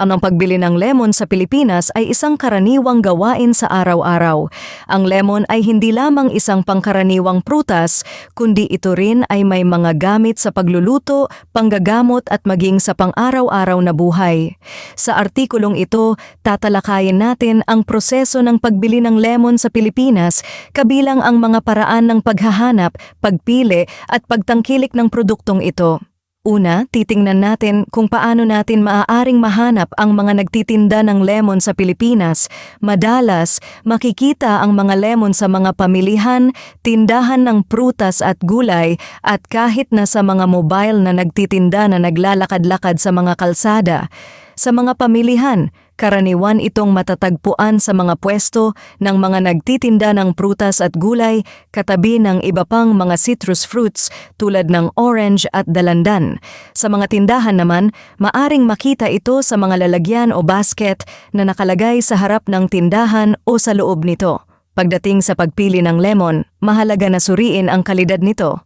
Ang pagbili ng lemon sa Pilipinas ay isang karaniwang gawain sa araw-araw. Ang lemon ay hindi lamang isang pangkaraniwang prutas, kundi ito rin ay may mga gamit sa pagluluto, panggagamot at maging sa pang-araw-araw na buhay. Sa artikulong ito, tatalakayin natin ang proseso ng pagbili ng lemon sa Pilipinas, kabilang ang mga paraan ng paghahanap, pagpili at pagtangkilik ng produktong ito. Una, titingnan natin kung paano natin maaaring mahanap ang mga nagtitinda ng lemon sa Pilipinas. Madalas, makikita ang mga lemon sa mga pamilihan, tindahan ng prutas at gulay at kahit na sa mga mobile na nagtitinda na naglalakad-lakad sa mga kalsada. Sa mga pamilihan, karaniwan itong matatagpuan sa mga pwesto ng mga nagtitinda ng prutas at gulay katabi ng iba pang mga citrus fruits tulad ng orange at dalandan. Sa mga tindahan naman, maaring makita ito sa mga lalagyan o basket na nakalagay sa harap ng tindahan o sa loob nito. Pagdating sa pagpili ng lemon, mahalaga na suriin ang kalidad nito.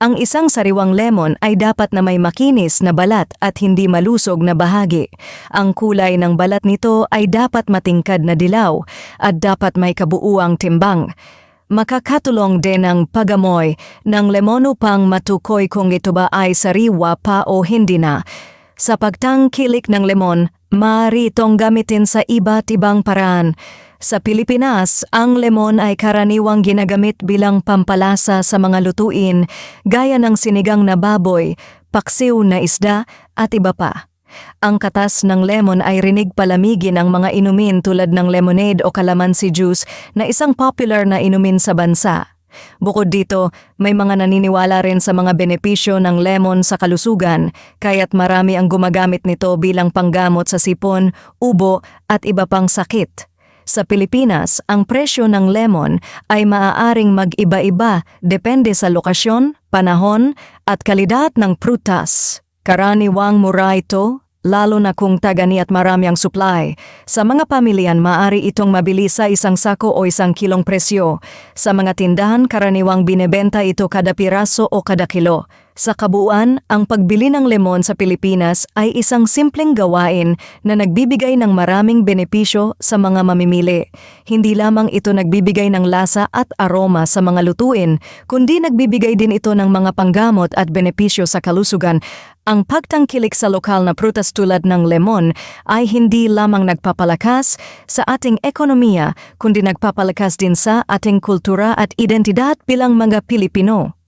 Ang isang sariwang lemon ay dapat na may makinis na balat at hindi malusog na bahagi. Ang kulay ng balat nito ay dapat matingkad na dilaw at dapat may kabuuang timbang. Makakatulong din ang pagamoy ng lemon upang matukoy kung ito ba ay sariwa pa o hindi na. Sa pagtangkilik ng lemon, maaari itong gamitin sa iba't ibang paraan. Sa Pilipinas, ang lemon ay karaniwang ginagamit bilang pampalasa sa mga lutuin gaya ng sinigang na baboy, paksiw na isda at iba pa. Ang katas ng lemon ay rinig palamigin ang mga inumin tulad ng lemonade o calamansi juice na isang popular na inumin sa bansa. Bukod dito, may mga naniniwala rin sa mga benepisyo ng lemon sa kalusugan, kaya't marami ang gumagamit nito bilang panggamot sa sipon, ubo at iba pang sakit. Sa Pilipinas, ang presyo ng lemon ay maaaring mag-iba-iba depende sa lokasyon, panahon at kalidad ng prutas. Karaniwang mura ito, lalo na kung tagani at marami ang supply. Sa mga pamilyan, maaari itong mabili sa isang sako o isang kilong presyo. Sa mga tindahan, karaniwang binebenta ito kada piraso o kada kilo. Sa kabuuan, ang pagbili ng lemon sa Pilipinas ay isang simpleng gawain na nagbibigay ng maraming benepisyo sa mga mamimili. Hindi lamang ito nagbibigay ng lasa at aroma sa mga lutuin, kundi nagbibigay din ito ng mga panggamot at benepisyo sa kalusugan. Ang pagtangkilik sa lokal na prutas tulad ng lemon ay hindi lamang nagpapalakas sa ating ekonomiya, kundi nagpapalakas din sa ating kultura at identidad bilang mga Pilipino.